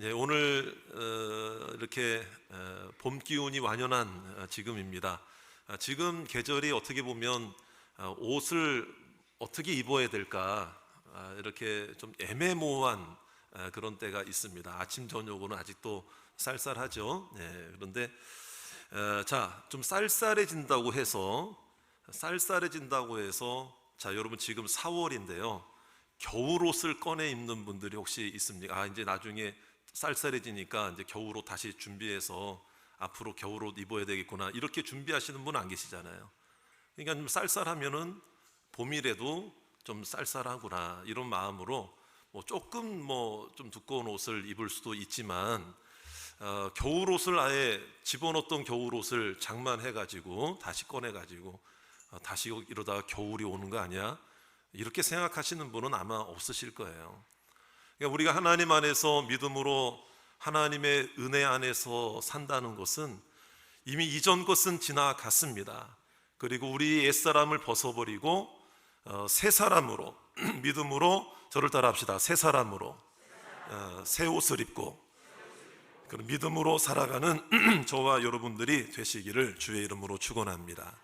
예, 오늘 어, 이렇게 어, 봄 기운이 완연한 어, 지금입니다. 아, 지금 계절이 어떻게 보면 어, 옷을 어떻게 입어야 될까 아, 이렇게 좀 애매모호한 아, 그런 때가 있습니다. 아침 저녁으로는 아직도 쌀쌀하죠. 예, 그런데 어, 자, 좀 쌀쌀해진다고 해서 쌀쌀해진다고 해서 자, 여러분 지금 4월인데요. 겨울 옷을 꺼내 입는 분들이 혹시 있습니까? 아, 이제 나중에 쌀쌀해지니까 이제 겨울옷 다시 준비해서 앞으로 겨울옷 입어야 되겠구나. 이렇게 준비하시는 분 안 계시잖아요. 그러니까 좀 쌀쌀하면은 봄이라도 좀 쌀쌀하구나. 이런 마음으로 뭐 조금 뭐 좀 두꺼운 옷을 입을 수도 있지만 어, 겨울 옷을 아예 집어넣었던 겨울 옷을 장만해 가지고 다시 꺼내 가지고 어, 다시 이러다가 겨울이 오는 거 아니야? 이렇게 생각하시는 분은 아마 없으실 거예요. 그러니까 우리가 하나님 안에서 믿음으로 하나님의 은혜 안에서 산다는 것은 이미 이전 것은 지나갔습니다. 그리고 우리 옛사람을 벗어버리고 어, 새 사람으로 믿음으로 저를 따라합시다. 새 사람으로 어, 새 옷을 입고 그런 믿음으로 살아가는 저와 여러분들이 되시기를 주의 이름으로 축원합니다.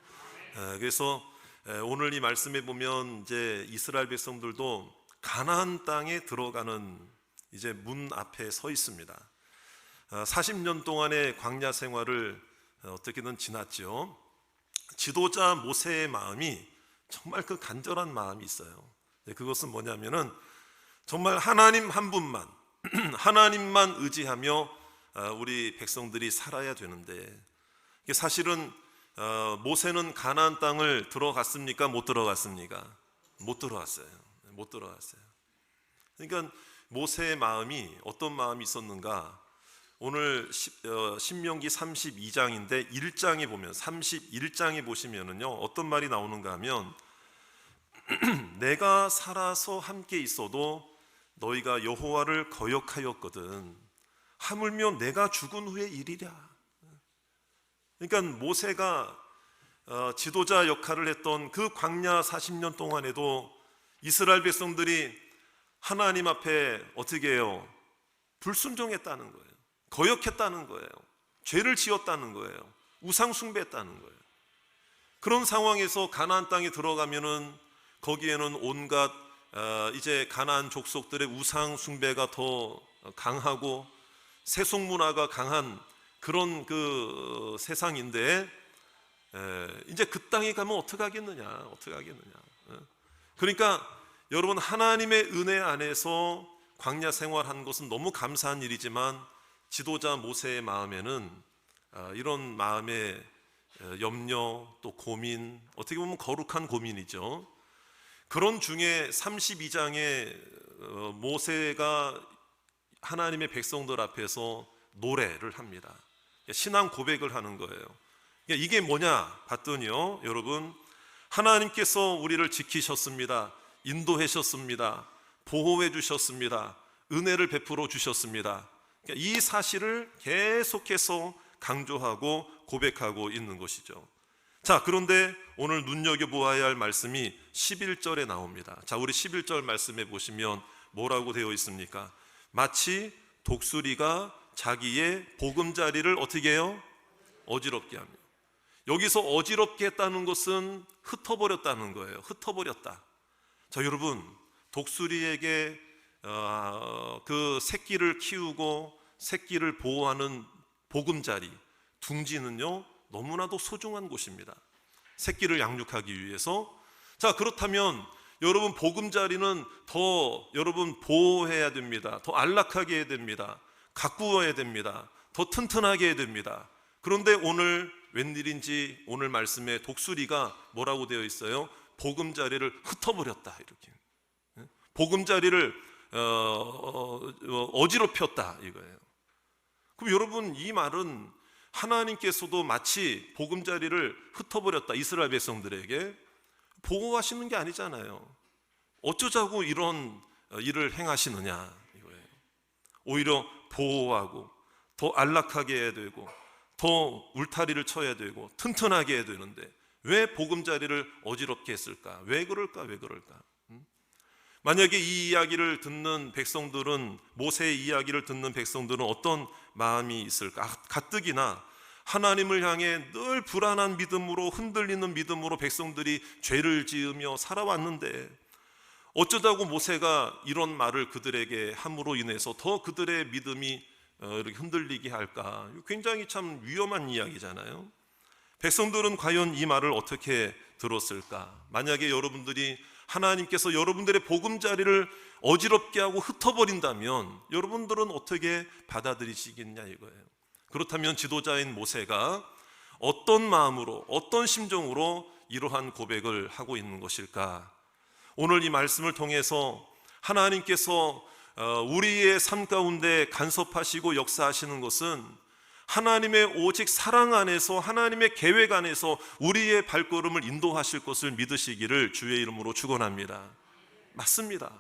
어, 그래서 에, 오늘 이 말씀에 보면 이제 이스라엘 백성들도 가나안 땅에 들어가는 이제 문 앞에 서 있습니다. 어, 40년 동안의 광야 생활을 어, 어떻게든 지났죠. 지도자 모세의 마음이 정말 그 간절한 마음이 있어요. 네, 그것은 뭐냐면은 정말 하나님 한 분만 하나님만 의지하며 어, 우리 백성들이 살아야 되는데 사실은 어, 모세는 가나안 땅을 들어갔습니까? 못 들어갔습니까? 못 들어갔어요. 못 들어갔어요. 그러니까 모세의 마음이 어떤 마음이 있었는가? 오늘 십- 어, 신명기 32장인데 1장에 보면 31장에 보시면은요 어떤 말이 나오는가 하면 내가 살아서 함께 있어도 너희가 여호와를 거역하였거든 하물며 내가 죽은 후의 일이랴. 그러니까 모세가 어, 지도자 역할을 했던 그 광야 40년 동안에도 이스라엘 백성들이 하나님 앞에 어떻게 해요? 불순종했다는 거예요. 거역했다는 거예요. 죄를 지었다는 거예요. 우상 숭배했다는 거예요. 그런 상황에서 가나안 땅에 들어가면은 거기에는 온갖 어, 이제 가나안 족속들의 우상 숭배가 더 강하고 세속 문화가 강한 그런 그 세상인데 에, 이제 그 땅에 가면 어떻게 하겠느냐? 어떻게 하겠느냐? 어? 그러니까 여러분 하나님의 은혜 안에서 광야 생활한 것은 너무 감사한 일이지만 지도자 모세의 마음에는 아, 이런 마음의 어, 염려 또 고민 어떻게 보면 거룩한 고민이죠. 그런 중에 32장에 어, 모세가 하나님의 백성들 앞에서 노래를 합니다. 신앙 고백을 하는 거예요. 이게 뭐냐 봤더니요, 여러분 하나님께서 우리를 지키셨습니다. 인도하셨습니다. 보호해 주셨습니다. 은혜를 베풀어 주셨습니다. 그러니까 이 사실을 계속해서 강조하고 고백하고 있는 것이죠. 자, 그런데 오늘 눈여겨보아야 할 말씀이 11절에 나옵니다. 자, 우리 11절 말씀에 보시면 뭐라고 되어 있습니까? 마치 독수리가 자기의 보금자리를 어떻게 해요? 어지럽게 하며. 여기서 어지럽게 했다는 것은 흩어버렸다는 거예요. 흩어버렸다. 자, 여러분, 독수리에게 어, 그 새끼를 키우고 새끼를 보호하는 보금자리, 둥지는요, 너무나도 소중한 곳입니다. 새끼를 양육하기 위해서. 자, 그렇다면 여러분 보금자리는 더 여러분 보호해야 됩니다. 더 안락하게 해야 됩니다. 가꾸어야 됩니다. 더 튼튼하게 해야 됩니다. 그런데 오늘 웬일인지 오늘 말씀에 독수리가 뭐라고 되어 있어요? 보금자리를 흩어버렸다 이렇게. 보금자리를 어, 어, 어지럽혔다 이거예요. 그럼 여러분 이 말은 하나님께서도 마치 보금자리를 흩어버렸다 이스라엘 백성들에게 보호하시는 게 아니잖아요. 어쩌자고 이런 어, 일을 행하시느냐 이거예요. 오히려 보호하고 더 안락하게 해야 되고 더 울타리를 쳐야 되고 튼튼하게 해야 되는데 왜 보금자리를 어지럽게 했을까? 왜 그럴까? 왜 그럴까? 음? 만약에 이 이야기를 듣는 백성들은 모세의 이야기를 듣는 백성들은 어떤 마음이 있을까? 아, 가뜩이나 하나님을 향해 늘 불안한 믿음으로 흔들리는 믿음으로 백성들이 죄를 지으며 살아왔는데 어쩌다고 모세가 이런 말을 그들에게 함으로 인해서 더 그들의 믿음이 어, 이렇게 흔들리게 할까? 굉장히 참 위험한 이야기잖아요. 백성들은 과연 이 말을 어떻게 들었을까? 만약에 여러분들이 하나님께서 여러분들의 보금자리를 어지럽게 하고 흩어버린다면 여러분들은 어떻게 받아들이시겠냐 이거예요. 그렇다면 지도자인 모세가 어떤 마음으로 어떤 심정으로 이러한 고백을 하고 있는 것일까? 오늘 이 말씀을 통해서 하나님께서 어, 우리의 삶 가운데 간섭하시고 역사하시는 것은 하나님의 오직 사랑 안에서 하나님의 계획 안에서 우리의 발걸음을 인도하실 것을 믿으시기를 주의 이름으로 축원합니다. 맞습니다.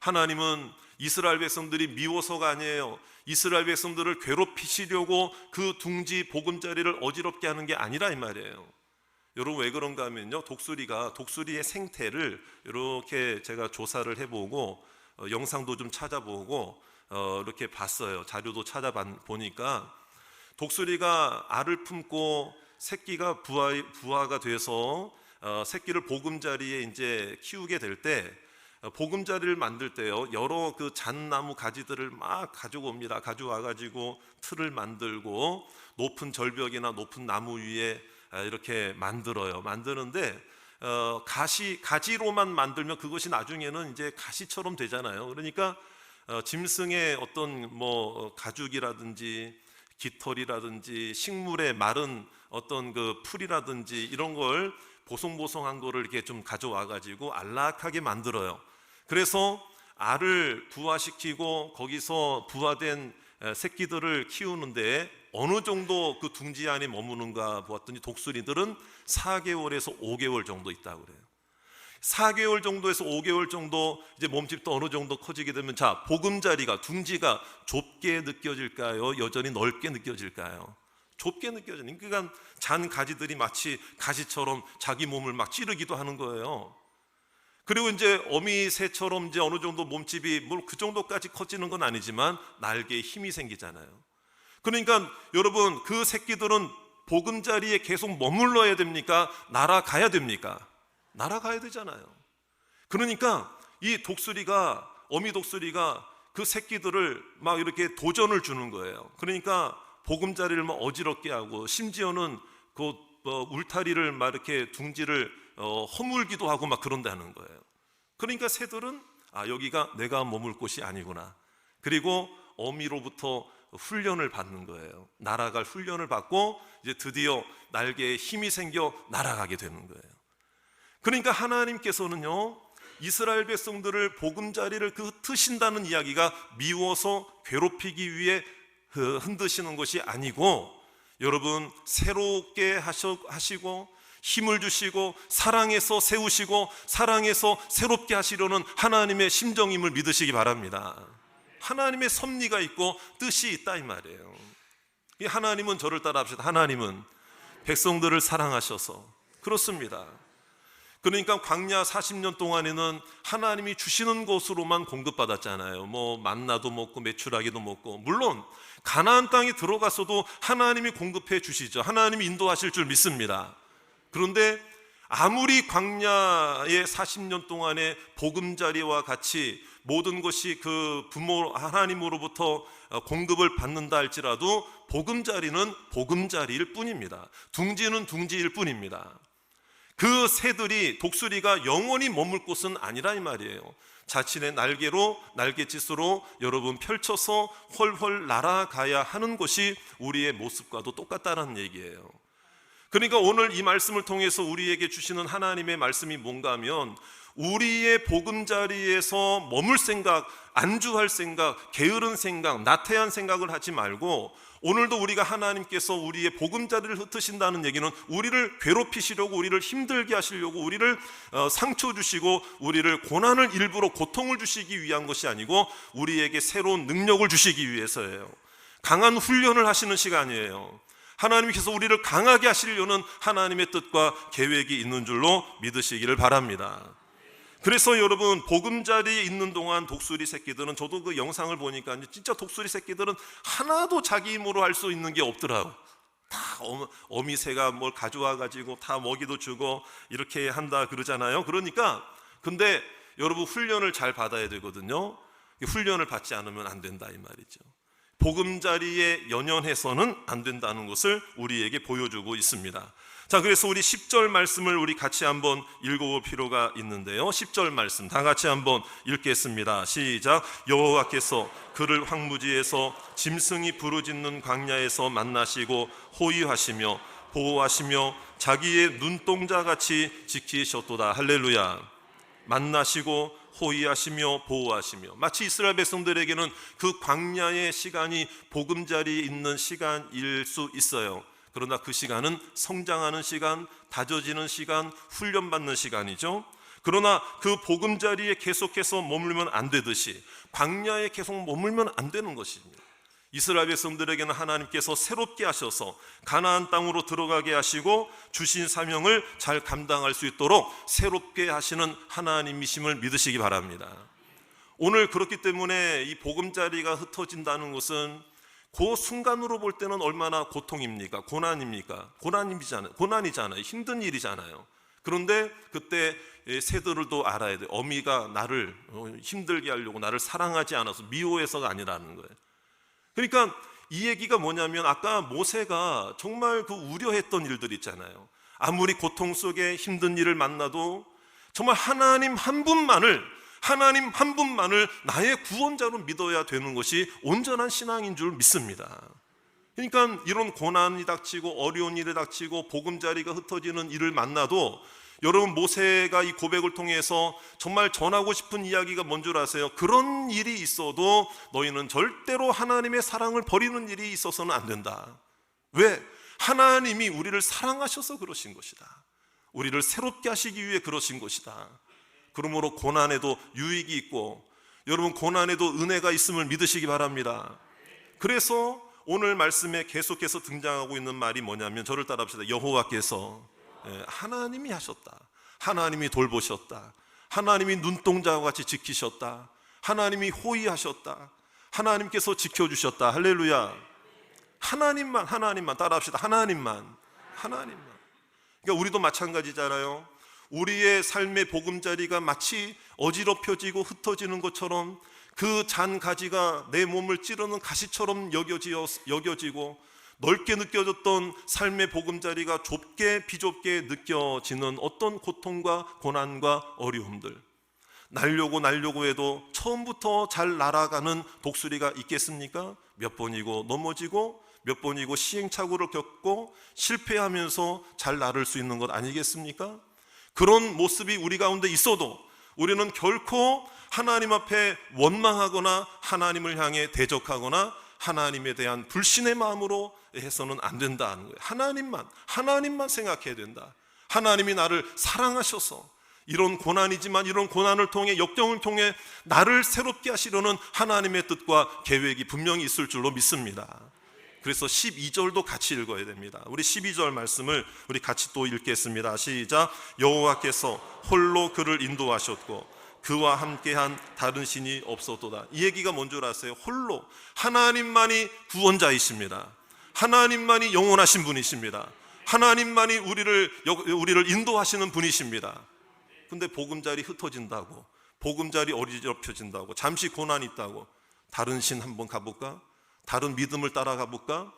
하나님은 이스라엘 백성들이 미워서가 아니에요. 이스라엘 백성들을 괴롭히시려고 그 둥지 보금자리를 어지럽게 하는 게 아니라 이 말이에요. 여러분 왜 그런가 하면요. 독수리가 독수리의 생태를 이렇게 제가 조사를 해보고 어, 영상도 좀 찾아보고 어, 이렇게 봤어요. 자료도 찾아보니까 독수리가 알을 품고 새끼가 부화, 부화가 돼서 어, 새끼를 보금자리에 이제 키우게 될때 보금자리를 만들 때요 여러 그 잣나무 가지들을 막 가지고 옵니다. 가져와 가지고 틀을 만들고 높은 절벽이나 높은 나무 위에 아, 이렇게 만들어요. 만드는데 어, 가시 가지로만 만들면 그것이 나중에는 이제 가시처럼 되잖아요. 그러니까 어, 짐승의 어떤 뭐 가죽이라든지 깃털이라든지 식물의 마른 어떤 그 풀이라든지 이런 걸 보송보송한 거를 이렇게 좀 가져와 가지고 안락하게 만들어요. 그래서 알을 부화시키고 거기서 부화된 새끼들을 키우는데 어느 정도 그 둥지 안에 머무는가 보았더니 독수리들은 4개월에서 5개월 정도 있다고 그래요. 4개월 정도에서 5개월 정도 이제 몸집도 어느 정도 커지게 되면 자, 보금자리가 둥지가 좁게 느껴질까요? 여전히 넓게 느껴질까요? 좁게 느껴지는 그러니까 잔 가지들이 마치 가시처럼 자기 몸을 막 찌르기도 하는 거예요. 그리고 이제 어미 새처럼 이제 어느 정도 몸집이 뭐그 정도까지 커지는 건 아니지만 날개에 힘이 생기잖아요. 그러니까 여러분 그 새끼들은 보금자리에 계속 머물러야 됩니까? 날아가야 됩니까? 날아가야 되잖아요. 그러니까 이 독수리가 어미 독수리가 그 새끼들을 막 이렇게 도전을 주는 거예요. 그러니까 보금자리를 막 어지럽게 하고 심지어는 그 어, 울타리를 막 이렇게 둥지를 어, 허물기도 하고 막 그런다는 거예요. 그러니까 새들은 아 여기가 내가 머물 곳이 아니구나. 그리고 어미로부터 훈련을 받는 거예요. 날아갈 훈련을 받고 이제 드디어 날개에 힘이 생겨 날아가게 되는 거예요. 그러니까 하나님께서는요 이스라엘 백성들을 보금자리를 그 흩으신다는 이야기가 미워서 괴롭히기 위해 흔드시는 것이 아니고 여러분 새롭게 하시고 힘을 주시고 사랑해서 세우시고 사랑해서 새롭게 하시려는 하나님의 심정임을 믿으시기 바랍니다. 하나님의 섭리가 있고 뜻이 있다 이 말이에요. 이 하나님은 저를 따라 합시다. 하나님은 백성들을 사랑하셔서 그렇습니다. 그러니까 광야 40년 동안에는 하나님이 주시는 것으로만 공급받았잖아요. 뭐 만나도 먹고 메추라기도 먹고 물론 가나안 땅에 들어가서도 하나님이 공급해 주시죠. 하나님이 인도하실 줄 믿습니다. 그런데 아무리 광야의 40년 동안의 보금자리와 같이 모든 것이 그 부모 하나님으로부터 공급을 받는다 할지라도 보금자리는 보금자리일 뿐입니다. 둥지는 둥지일 뿐입니다. 그 새들이 독수리가 영원히 머물 곳은 아니라 이 말이에요. 자신의 날개로 날개짓으로 여러분 펼쳐서 훨훨 날아가야 하는 것이 우리의 모습과도 똑같다는 얘기예요. 그러니까 오늘 이 말씀을 통해서 우리에게 주시는 하나님의 말씀이 뭔가 하면 우리의 보금자리에서 머물 생각, 안주할 생각, 게으른 생각, 나태한 생각을 하지 말고 오늘도 우리가 하나님께서 우리의 보금자리를 흩으신다는 얘기는 우리를 괴롭히시려고 우리를 힘들게 하시려고 우리를 어, 상처 주시고 우리를 고난을 일부러 고통을 주시기 위한 것이 아니고 우리에게 새로운 능력을 주시기 위해서예요. 강한 훈련을 하시는 시간이에요. 하나님께서 우리를 강하게 하시려는 하나님의 뜻과 계획이 있는 줄로 믿으시기를 바랍니다. 그래서 여러분 보금자리에 있는 동안 독수리 새끼들은 저도 그 영상을 보니까 진짜 독수리 새끼들은 하나도 자기 힘으로 할 수 있는 게 없더라고. 다 어미, 어미새가 뭘 가져와 가지고 다 먹이도 주고 이렇게 한다 그러잖아요. 그러니까 근데 여러분 훈련을 잘 받아야 되거든요. 훈련을 받지 않으면 안 된다 이 말이죠. 보금자리에 연연해서는 안 된다는 것을 우리에게 보여주고 있습니다. 자, 그래서 우리 10절 말씀을 우리 같이 한번 읽어볼 필요가 있는데요. 10절 말씀 다 같이 한번 읽겠습니다. 시작. 여호와께서 그를 황무지에서 짐승이 부르짖는 광야에서 만나시고 호위하시며 보호하시며 자기의 눈동자 같이 지키셨도다. 할렐루야. 만나시고 호위하시며 보호하시며 마치 이스라엘 백성들에게는 그 광야의 시간이 보금자리에 있는 시간일 수 있어요. 그러나 그 시간은 성장하는 시간, 다져지는 시간, 훈련받는 시간이죠. 그러나 그 보금자리에 계속해서 머물면 안 되듯이 광야에 계속 머물면 안 되는 것입니다. 이스라엘 백성들에게는 하나님께서 새롭게 하셔서 가나안 땅으로 들어가게 하시고 주신 사명을 잘 감당할 수 있도록 새롭게 하시는 하나님이심을 믿으시기 바랍니다. 오늘 그렇기 때문에 이 보금자리가 흩어진다는 것은 그 순간으로 볼 때는 얼마나 고통입니까? 고난입니까? 고난이잖아요. 고난이잖아요. 힘든 일이잖아요. 그런데 그때 새들도 알아야 돼. 어미가 나를 힘들게 하려고 나를 사랑하지 않아서 미워해서가 아니라는 거예요. 그러니까 이 얘기가 뭐냐면 아까 모세가 정말 그 우려했던 일들 있잖아요. 아무리 고통 속에 힘든 일을 만나도 정말 하나님 한 분만을 하나님 한 분만을 나의 구원자로 믿어야 되는 것이 온전한 신앙인 줄 믿습니다. 그러니까 이런 고난이 닥치고 어려운 일이 닥치고 보금자리가 흩어지는 일을 만나도 여러분 모세가 이 고백을 통해서 정말 전하고 싶은 이야기가 뭔 줄 아세요? 그런 일이 있어도 너희는 절대로 하나님의 사랑을 버리는 일이 있어서는 안 된다. 왜? 하나님이 우리를 사랑하셔서 그러신 것이다. 우리를 새롭게 하시기 위해 그러신 것이다. 그러므로 고난에도 유익이 있고 여러분 고난에도 은혜가 있음을 믿으시기 바랍니다. 그래서 오늘 말씀에 계속해서 등장하고 있는 말이 뭐냐면 저를 따라합시다. 여호와께서 예, 하나님이 하셨다. 하나님이 돌보셨다. 하나님이 눈동자와 같이 지키셨다. 하나님이 호의하셨다. 하나님께서 지켜주셨다. 할렐루야. 하나님만, 하나님만 따라합시다. 하나님만, 하나님만. 그러니까 우리도 마찬가지잖아요. 우리의 삶의 보금자리가 마치 어지럽혀지고 흩어지는 것처럼 그 잔 가지가 내 몸을 찌르는 가시처럼 여겨지고 넓게 느껴졌던 삶의 보금자리가 좁게 비좁게 느껴지는 어떤 고통과 고난과 어려움들 날려고 날려고 해도 처음부터 잘 날아가는 독수리가 있겠습니까? 몇 번이고 넘어지고 몇 번이고 시행착오를 겪고 실패하면서 잘 나를 수 있는 것 아니겠습니까? 그런 모습이 우리 가운데 있어도 우리는 결코 하나님 앞에 원망하거나 하나님을 향해 대적하거나 하나님에 대한 불신의 마음으로 해서는 안 된다는 거예요. 하나님만, 하나님만 생각해야 된다. 하나님이 나를 사랑하셔서 이런 고난이지만 이런 고난을 통해 역경을 통해 나를 새롭게 하시려는 하나님의 뜻과 계획이 분명히 있을 줄로 믿습니다. 그래서 12절도 같이 읽어야 됩니다. 우리 12절 말씀을 우리 같이 또 읽겠습니다. 시작. 여호와께서 홀로 그를 인도하셨고 그와 함께한 다른 신이 없었도다. 이 얘기가 뭔 줄 아세요? 홀로 하나님만이 구원자이십니다. 하나님만이 영원하신 분이십니다. 하나님만이 우리를 우리를 인도하시는 분이십니다. 근데 보금자리 흩어진다고, 보금자리 어리럽혀진다고, 잠시 고난이 있다고 다른 신 한번 가볼까? 다른 믿음을 따라가 볼까?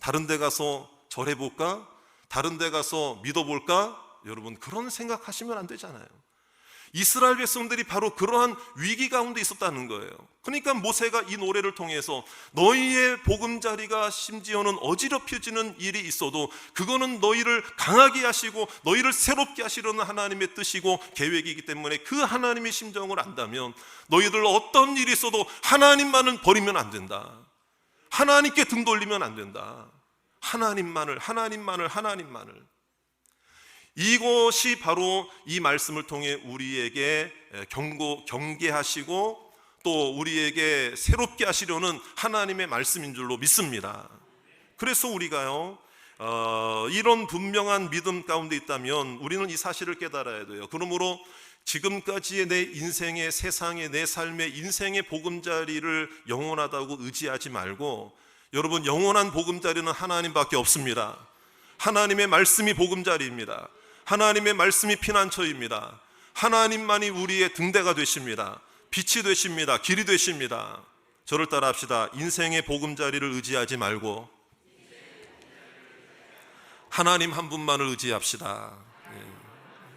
다른 데 가서 절해 볼까? 다른 데 가서 믿어 볼까? 여러분 그런 생각하시면 안 되잖아요. 이스라엘 백성들이 바로 그러한 위기 가운데 있었다는 거예요. 그러니까 모세가 이 노래를 통해서 너희의 보금자리가 심지어는 어지럽혀지는 일이 있어도 그거는 너희를 강하게 하시고 너희를 새롭게 하시려는 하나님의 뜻이고 계획이기 때문에 그 하나님의 심정을 안다면 너희들 어떤 일이 있어도 하나님만은 버리면 안 된다. 하나님께 등 돌리면 안 된다. 하나님만을, 하나님만을, 하나님만을. 이것이 바로 이 말씀을 통해 우리에게 경고, 경계하시고 또 우리에게 새롭게 하시려는 하나님의 말씀인 줄로 믿습니다. 그래서 우리가요, 어, 이런 분명한 믿음 가운데 있다면 우리는 이 사실을 깨달아야 돼요. 그러므로 지금까지의 내 인생의 세상의 내 삶의 인생의 보금자리를 영원하다고 의지하지 말고 여러분 영원한 보금자리는 하나님밖에 없습니다. 하나님의 말씀이 보금자리입니다. 하나님의 말씀이 피난처입니다. 하나님만이 우리의 등대가 되십니다. 빛이 되십니다. 길이 되십니다. 저를 따라 합시다. 인생의 보금자리를 의지하지 말고 하나님 한 분만을 의지합시다. 예.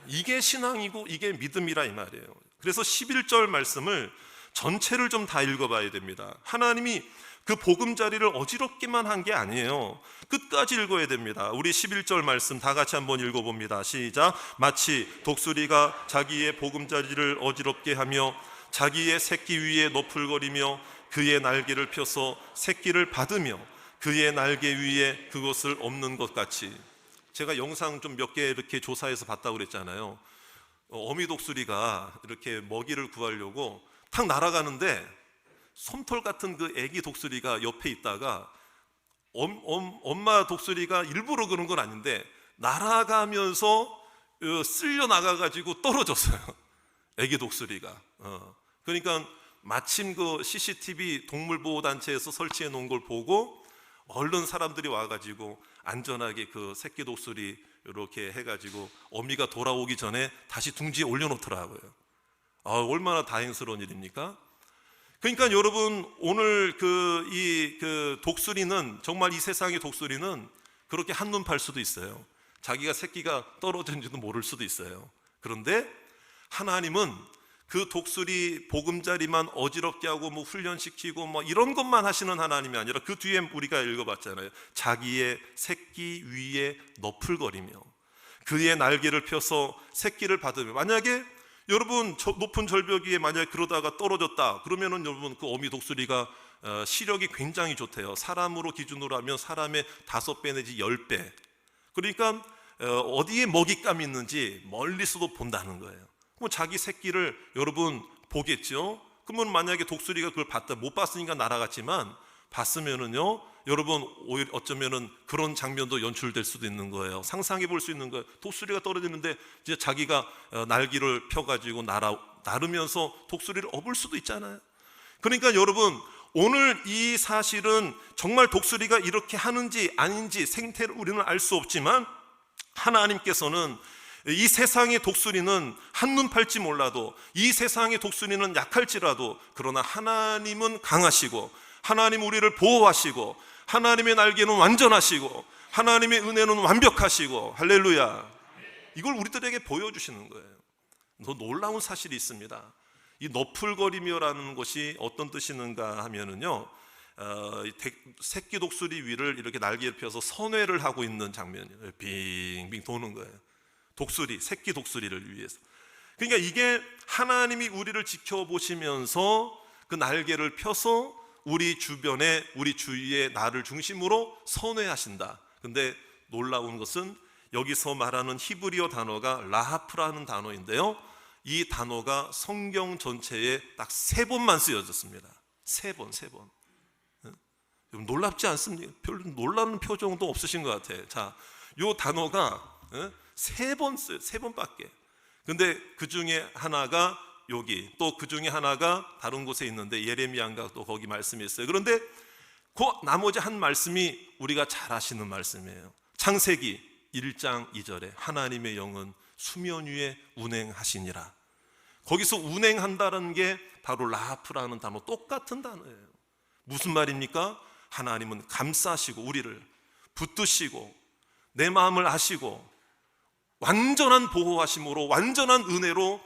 이게 신앙이고 이게 믿음이라 이 말이에요. 그래서 11절 말씀을 전체를 좀 다 읽어봐야 됩니다. 하나님이 그 보금자리를 어지럽기만 한 게 아니에요. 끝까지 읽어야 됩니다. 우리 11절 말씀 다 같이 한번 읽어봅니다. 시작. 마치 독수리가 자기의 보금자리를 어지럽게 하며 자기의 새끼 위에 너풀거리며 그의 날개를 펴서 새끼를 받으며 그의 날개 위에 그것을 없는 것 같이 제가 영상 좀 몇 개 이렇게 조사해서 봤다고 그랬잖아요. 어, 어미 독수리가 이렇게 먹이를 구하려고 탁 날아가는데 솜털 같은 그 애기 독수리가 옆에 있다가 엄, 엄, 엄마 독수리가 일부러 그런 건 아닌데 날아가면서 어, 쓸려 나가가지고 떨어졌어요. 애기 독수리가. 어. 그러니까 마침 그 CCTV 동물보호단체에서 설치해 놓은 걸 보고 얼른 사람들이 와가지고 안전하게 그 새끼 독수리 이렇게 해가지고 어미가 돌아오기 전에 다시 둥지에 올려놓더라고요. 아, 얼마나 다행스러운 일입니까? 그러니까 여러분 오늘 그이그 독수리는 정말 이 세상의 독수리는 그렇게 한눈 팔 수도 있어요. 자기가 새끼가 떨어진지도 모를 수도 있어요. 그런데 하나님은 그 독수리 보금자리만 어지럽게 하고 뭐 훈련시키고 뭐 이런 것만 하시는 하나님이 아니라 그 뒤에 우리가 읽어봤잖아요. 자기의 새끼 위에 너풀거리며 그의 날개를 펴서 새끼를 받으며 만약에 여러분 저 높은 절벽 위에 만약에 그러다가 떨어졌다 그러면은 여러분 그 어미 독수리가 어, 시력이 굉장히 좋대요. 사람으로 기준으로 하면 사람의 다섯 배 내지 열 배. 그러니까 어, 어디에 먹잇감이 있는지 멀리서도 본다는 거예요. 그럼 자기 새끼를 여러분 보겠죠? 그러면 만약에 독수리가 그걸 봤다 못 봤으니까 날아갔지만 봤으면은요 여러분 오히려 어쩌면은 그런 장면도 연출될 수도 있는 거예요. 상상해 볼 수 있는 거예요. 독수리가 떨어지는데 이제 자기가 어, 날개를 펴가지고 날아 나르면서 독수리를 업을 수도 있잖아요. 그러니까 여러분 오늘 이 사실은 정말 독수리가 이렇게 하는지 아닌지 생태를 우리는 알 수 없지만 하나님께서는 이 세상의 독수리는 한눈 팔지 몰라도 이 세상의 독수리는 약할지라도 그러나 하나님은 강하시고 하나님 우리를 보호하시고 하나님의 날개는 완전하시고 하나님의 은혜는 완벽하시고 할렐루야. 이걸 우리들에게 보여주시는 거예요. 더 놀라운 사실이 있습니다. 이 너풀거리며라는 것이 어떤 뜻이는가 하면은요 어, 새끼 독수리 위를 이렇게 날개를 펴서 선회를 하고 있는 장면이에요. 빙빙 도는 거예요. 독수리, 새끼 독수리를 위해서. 그러니까 이게 하나님이 우리를 지켜보시면서 그 날개를 펴서 우리 주변에, 우리 주위에 나를 중심으로 선회하신다. 근데 놀라운 것은 여기서 말하는 히브리어 단어가 라하프라는 단어인데요. 이 단어가 성경 전체에 딱 세 번만 쓰여졌습니다. 세 번, 세 번. 여러분 놀랍지 않습니까? 별로 놀라는 표정도 없으신 것 같아요. 자, 요 단어가 어? 세번 써요. 세 번밖에. 근데 그 중에 하나가 여기 또 그 중에 하나가 다른 곳에 있는데 예레미야인가 또 거기 말씀이 있어요. 그런데 그 나머지 한 말씀이 우리가 잘 아시는 말씀이에요. 창세기 1장 2절에 하나님의 영은 수면 위에 운행하시니라. 거기서 운행한다는 게 바로 라프라는 단어 똑같은 단어예요. 무슨 말입니까? 하나님은 감싸시고 우리를 붙드시고 내 마음을 아시고 완전한 보호하심으로 완전한 은혜로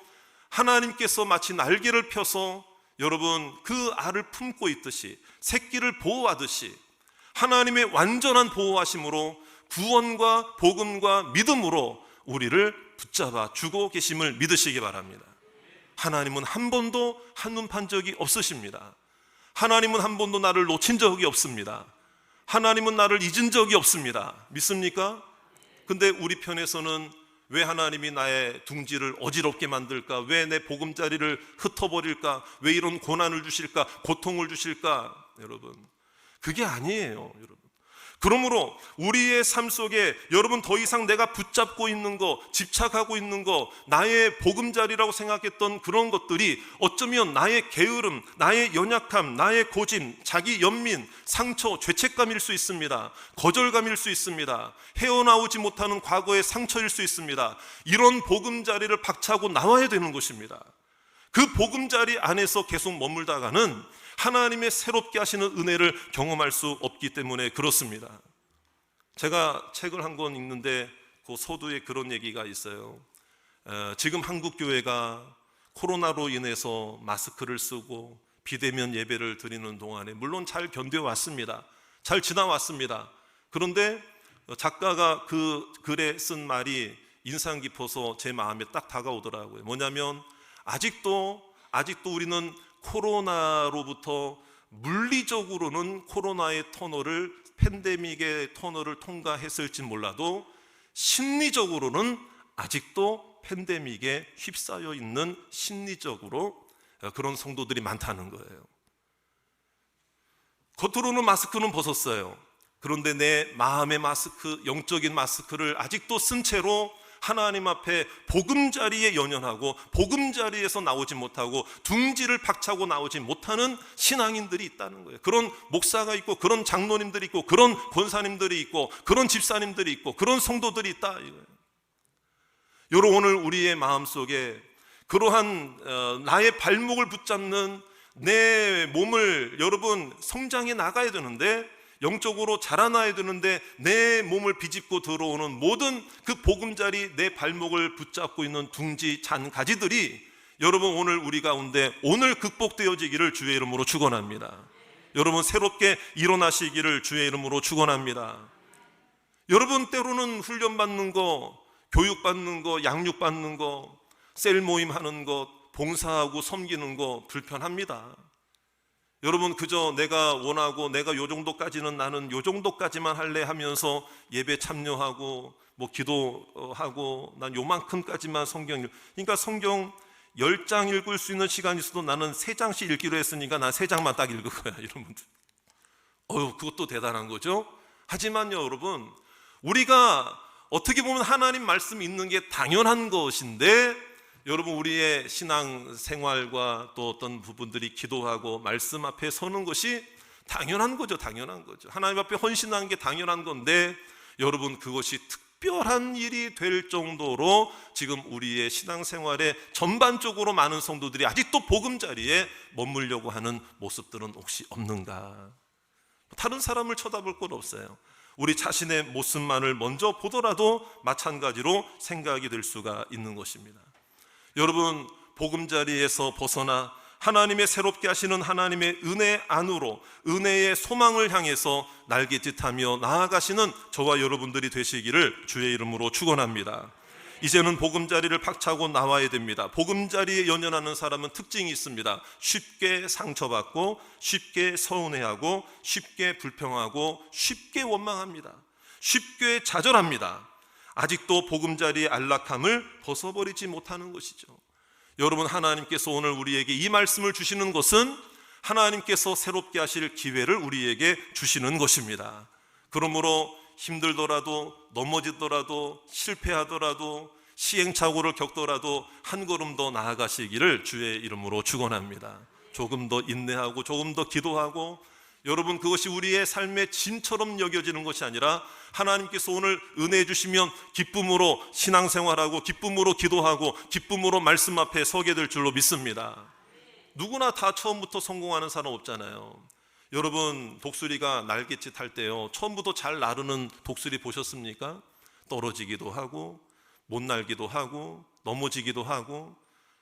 하나님께서 마치 날개를 펴서 여러분 그 알을 품고 있듯이 새끼를 보호하듯이 하나님의 완전한 보호하심으로 구원과 복음과 믿음으로 우리를 붙잡아 주고 계심을 믿으시기 바랍니다. 하나님은 한 번도 한눈 판 적이 없으십니다. 하나님은 한 번도 나를 놓친 적이 없습니다. 하나님은 나를 잊은 적이 없습니다. 믿습니까? 근데 우리 편에서는 왜 하나님이 나의 둥지를 어지럽게 만들까? 왜 내 보금자리를 흩어버릴까? 왜 이런 고난을 주실까? 고통을 주실까? 여러분, 그게 아니에요, 여러분. 그러므로 우리의 삶 속에 여러분 더 이상 내가 붙잡고 있는 거, 집착하고 있는 거, 나의 보금자리라고 생각했던 그런 것들이 어쩌면 나의 게으름, 나의 연약함, 나의 고짐, 자기 연민, 상처, 죄책감일 수 있습니다. 거절감일 수 있습니다. 헤어나오지 못하는 과거의 상처일 수 있습니다. 이런 보금자리를 박차고 나와야 되는 것입니다. 그 보금자리 안에서 계속 머물다가는 하나님의 새롭게 하시는 은혜를 경험할 수 없기 때문에 그렇습니다. 제가 책을 한 권 읽는데 그 서두에 그런 얘기가 있어요. 에, 지금 한국 교회가 코로나로 인해서 마스크를 쓰고 비대면 예배를 드리는 동안에 물론 잘 견뎌 왔습니다. 잘 지나왔습니다. 그런데 작가가 그 글에 쓴 말이 인상 깊어서 제 마음에 딱 다가오더라고요. 뭐냐면 아직도 아직도 우리는 코로나로부터 물리적으로는 코로나의 터널을 팬데믹의 터널을 통과했을지 몰라도 심리적으로는 아직도 팬데믹에 휩싸여 있는 심리적으로 그런 성도들이 많다는 거예요. 겉으로는 마스크는 벗었어요. 그런데 내 마음의 마스크, 영적인 마스크를 아직도 쓴 채로 하나님 앞에 보금자리에 연연하고 보금자리에서 나오지 못하고 둥지를 박차고 나오지 못하는 신앙인들이 있다는 거예요. 그런 목사가 있고 그런 장로님들이 있고 그런 권사님들이 있고 그런 집사님들이 있고 그런 성도들이 있다 이거예요. 여러분 오늘 우리의 마음 속에 그러한 어, 나의 발목을 붙잡는 내 몸을 여러분 성장해 나가야 되는데 영적으로 자라나야 되는데 내 몸을 비집고 들어오는 모든 그 보금자리 내 발목을 붙잡고 있는 둥지 잔 가지들이 여러분 오늘 우리 가운데 오늘 극복되어지기를 주의 이름으로 축원합니다. 여러분 새롭게 일어나시기를 주의 이름으로 축원합니다. 여러분 때로는 훈련 받는 거, 교육 받는 거, 양육 받는 거, 셀 모임 하는 것, 봉사하고 섬기는 거 불편합니다. 여러분 그저 내가 원하고 내가 요 정도까지는 나는 요 정도까지만 할래 하면서 예배 참여하고 뭐 기도하고 난 요만큼까지만 성경 읽 그러니까 성경 10장 읽을 수 있는 시간이 있어도 나는 3장씩 읽기로 했으니까 난 3장만 딱 읽을 거야 이런 분들. 어휴 그것도 대단한 거죠? 하지만요 여러분 우리가 어떻게 보면 하나님 말씀 있는 게 당연한 것인데 여러분 우리의 신앙 생활과 또 어떤 부분들이 기도하고 말씀 앞에 서는 것이 당연한 거죠. 당연한 거죠. 하나님 앞에 헌신하는 게 당연한 건데 여러분 그것이 특별한 일이 될 정도로 지금 우리의 신앙 생활에 전반적으로 많은 성도들이 아직도 보금자리에 머물려고 하는 모습들은 혹시 없는가? 다른 사람을 쳐다볼 건 없어요. 우리 자신의 모습만을 먼저 보더라도 마찬가지로 생각이 될 수가 있는 것입니다. 여러분 보금자리에서 벗어나 하나님의 새롭게 하시는 하나님의 은혜 안으로 은혜의 소망을 향해서 날갯짓하며 나아가시는 저와 여러분들이 되시기를 주의 이름으로 축원합니다. 이제는 보금자리를 박차고 나와야 됩니다. 보금자리에 연연하는 사람은 특징이 있습니다. 쉽게 상처받고 쉽게 서운해하고 쉽게 불평하고 쉽게 원망합니다. 쉽게 좌절합니다. 아직도 보금자리의 안락함을 벗어버리지 못하는 것이죠. 여러분 하나님께서 오늘 우리에게 이 말씀을 주시는 것은 하나님께서 새롭게 하실 기회를 우리에게 주시는 것입니다. 그러므로 힘들더라도 넘어지더라도 실패하더라도 시행착오를 겪더라도 한 걸음 더 나아가시기를 주의 이름으로 축원합니다. 조금 더 인내하고 조금 더 기도하고 여러분 그것이 우리의 삶의 진처럼 여겨지는 것이 아니라 하나님께서 오늘 은혜 주시면 기쁨으로 신앙생활하고 기쁨으로 기도하고 기쁨으로 말씀 앞에 서게 될 줄로 믿습니다. 누구나 다 처음부터 성공하는 사람 없잖아요. 여러분 독수리가 날갯짓 할 때요 처음부터 잘 나르는 독수리 보셨습니까? 떨어지기도 하고 못 날기도 하고 넘어지기도 하고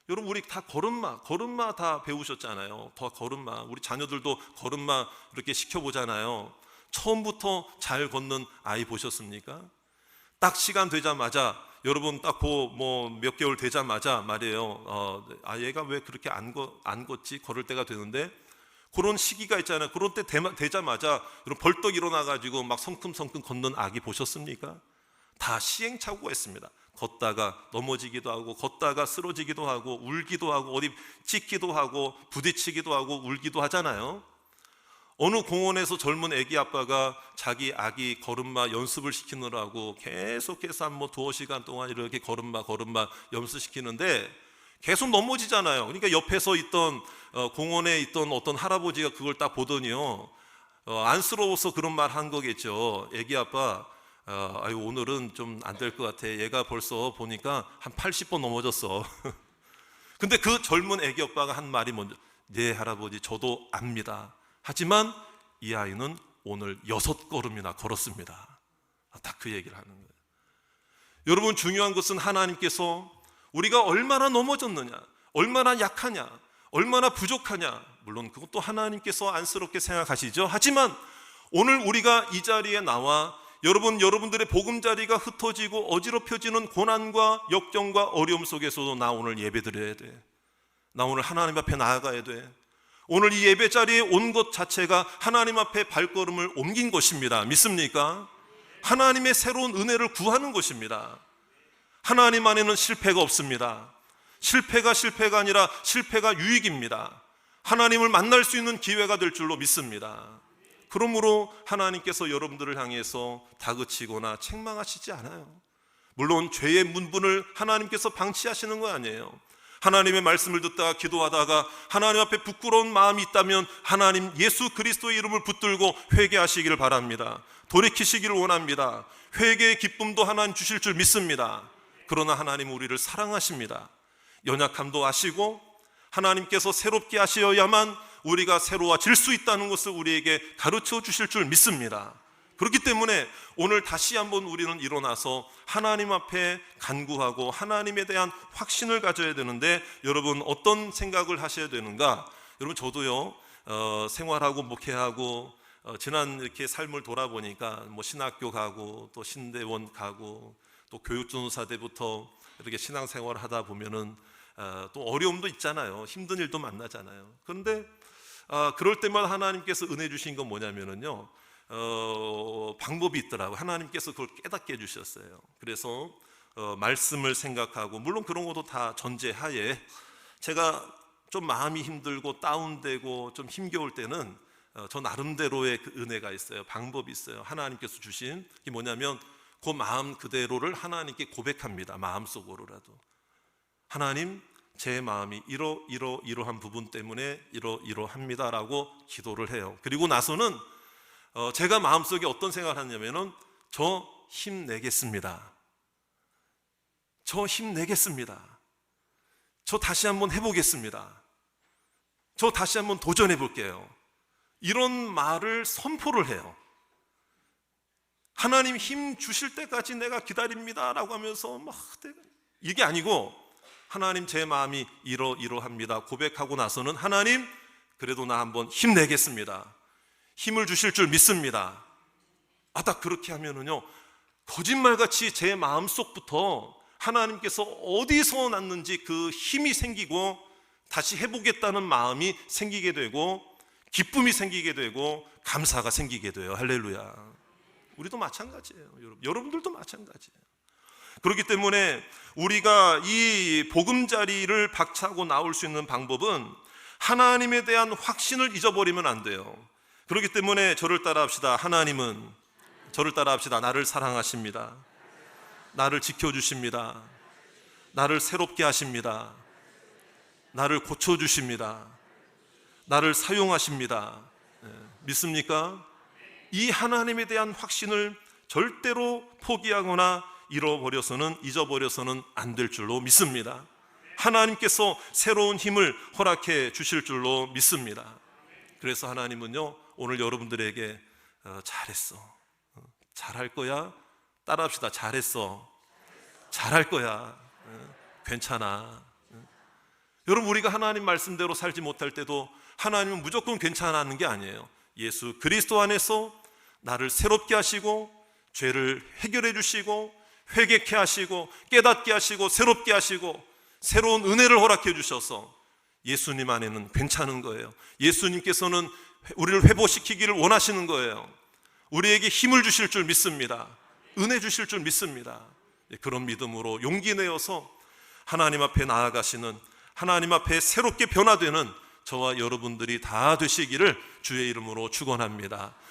여러분 우리 다 걸음마 걸음마 다 배우셨잖아요. 더 걸음마 우리 자녀들도 걸음마 이렇게 시켜보잖아요. 처음부터 잘 걷는 아이 보셨습니까? 딱 시간 되자마자 여러분 딱뭐몇 개월 되자마자 말이에요. 어, 아 얘가 왜 그렇게 안, 거, 안 걷지? 걸을 때가 되는데 그런 시기가 있잖아요. 그런 때 되 자마자 벌떡 일어나 가지고 막 성큼성큼 걷는 아기 보셨습니까? 다 시행착오가 있습니다. 걷다가 넘어지기도 하고 걷다가 쓰러지기도 하고 울기도 하고 어디 찍기도 하고 부딪히기도 하고 울기도 하잖아요. 어느 공원에서 젊은 애기 아빠가 자기 아기 걸음마 연습을 시키느라고 계속해서 한 뭐 두어 시간 동안 이렇게 걸음마 걸음마 연습시키는데 계속 넘어지잖아요. 그러니까 옆에서 있던 어, 공원에 있던 어떤 할아버지가 그걸 딱 보더니요. 어, 안쓰러워서 그런 말 한 거겠죠. 애기 아빠, 어, 아유 오늘은 좀 안 될 것 같아. 얘가 벌써 보니까 한 80번 넘어졌어. 근데 그 젊은 애기 오빠가 한 말이 먼저, 네 할아버지 저도 압니다. 하지만 이 아이는 오늘 여섯 걸음이나 걸었습니다. 딱그 얘기를 하는 거예요. 여러분 중요한 것은 하나님께서 우리가 얼마나 넘어졌느냐, 얼마나 약하냐, 얼마나 부족하냐, 물론 그것도 하나님께서 안쓰럽게 생각하시죠. 하지만 오늘 우리가 이 자리에 나와 여러분, 여러분들의 보금자리가 흩어지고 어지럽혀지는 고난과 역경과 어려움 속에서도 나 오늘 예배 드려야 돼. 나 오늘 하나님 앞에 나아가야 돼. 오늘 이 예배 자리에 온 것 자체가 하나님 앞에 발걸음을 옮긴 것입니다. 믿습니까? 하나님의 새로운 은혜를 구하는 것입니다. 하나님 안에는 실패가 없습니다. 실패가 실패가 아니라 실패가 유익입니다. 하나님을 만날 수 있는 기회가 될 줄로 믿습니다. 그러므로 하나님께서 여러분들을 향해서 다그치거나 책망하시지 않아요. 물론 죄의 문분을 하나님께서 방치하시는 거 아니에요. 하나님의 말씀을 듣다가 기도하다가 하나님 앞에 부끄러운 마음이 있다면 하나님 예수 그리스도의 이름을 붙들고 회개하시기를 바랍니다. 돌이키시기를 원합니다. 회개의 기쁨도 하나님 주실 줄 믿습니다. 그러나 하나님 우리를 사랑하십니다. 연약함도 아시고 하나님께서 새롭게 하셔야만 우리가 새로워질 수 있다는 것을 우리에게 가르쳐 주실 줄 믿습니다. 그렇기 때문에 오늘 다시 한번 우리는 일어나서 하나님 앞에 간구하고 하나님에 대한 확신을 가져야 되는데 여러분 어떤 생각을 하셔야 되는가? 여러분 저도요 어, 생활하고 목회하고 어, 지난 이렇게 삶을 돌아보니까 뭐 신학교 가고 또 신대원 가고 또 교육전도사 때부터 이렇게 신앙생활을 하다 보면은 어, 또 어려움도 있잖아요. 힘든 일도 만나잖아요. 그런데 아, 그럴 때마다 하나님께서 은혜 주신 건 뭐냐면은요. 어, 방법이 있더라고. 하나님께서 그걸 깨닫게 해 주셨어요. 그래서 어, 말씀을 생각하고 물론 그런 것도 다 전제하에 제가 좀 마음이 힘들고 다운되고 좀 힘겨울 때는 어, 저 나름대로의 그 은혜가 있어요. 방법이 있어요. 하나님께서 주신 게 뭐냐면 그 마음 그대로를 하나님께 고백합니다. 마음속으로라도 하나님 제 마음이 이러 이러 이러한 부분 때문에 이러 이러합니다라고 기도를 해요. 그리고 나서는 어, 제가 마음속에 어떤 생각을 하냐면은 저 힘내겠습니다. 저 힘내겠습니다. 저 다시 한번 해보겠습니다. 저 다시 한번 도전해 볼게요. 이런 말을 선포를 해요. 하나님 힘 주실 때까지 내가 기다립니다라고 하면서 막 이게 아니고 하나님 제 마음이 이러 이러합니다. 고백하고 나서는 하나님 그래도 나 한번 힘내겠습니다. 힘을 주실 줄 믿습니다. 아, 딱 그렇게 하면은요, 거짓말같이 제 마음속부터 하나님께서 어디서 났는지 그 힘이 생기고 다시 해보겠다는 마음이 생기게 되고 기쁨이 생기게 되고 감사가 생기게 돼요. 할렐루야. 우리도 마찬가지예요. 여러분. 여러분들도 마찬가지예요. 그렇기 때문에 우리가 이 보금자리를 박차고 나올 수 있는 방법은 하나님에 대한 확신을 잊어버리면 안 돼요. 그렇기 때문에 저를 따라 합시다. 하나님은 저를 따라 합시다. 나를 사랑하십니다. 나를 지켜주십니다. 나를 새롭게 하십니다. 나를 고쳐주십니다. 나를 사용하십니다. 네, 믿습니까? 이 하나님에 대한 확신을 절대로 포기하거나 잃어버려서는 잊어버려서는 안 될 줄로 믿습니다. 하나님께서 새로운 힘을 허락해 주실 줄로 믿습니다. 그래서 하나님은요 오늘 여러분들에게 어, 잘했어, 어, 잘할 거야. 따라합시다. 잘했어, 잘할 거야. 어, 괜찮아. 어. 여러분 우리가 하나님 말씀대로 살지 못할 때도 하나님은 무조건 괜찮아하는 게 아니에요. 예수 그리스도 안에서 나를 새롭게 하시고 죄를 해결해 주시고 회개케 하시고 깨닫게 하시고 새롭게 하시고 새로운 은혜를 허락해 주셔서 예수님 안에는 괜찮은 거예요. 예수님께서는 우리를 회복시키기를 원하시는 거예요. 우리에게 힘을 주실 줄 믿습니다. 은혜 주실 줄 믿습니다. 예, 그런 믿음으로 용기 내어서 하나님 앞에 나아가시는 하나님 앞에 새롭게 변화되는 저와 여러분들이 다 되시기를 주의 이름으로 축원합니다.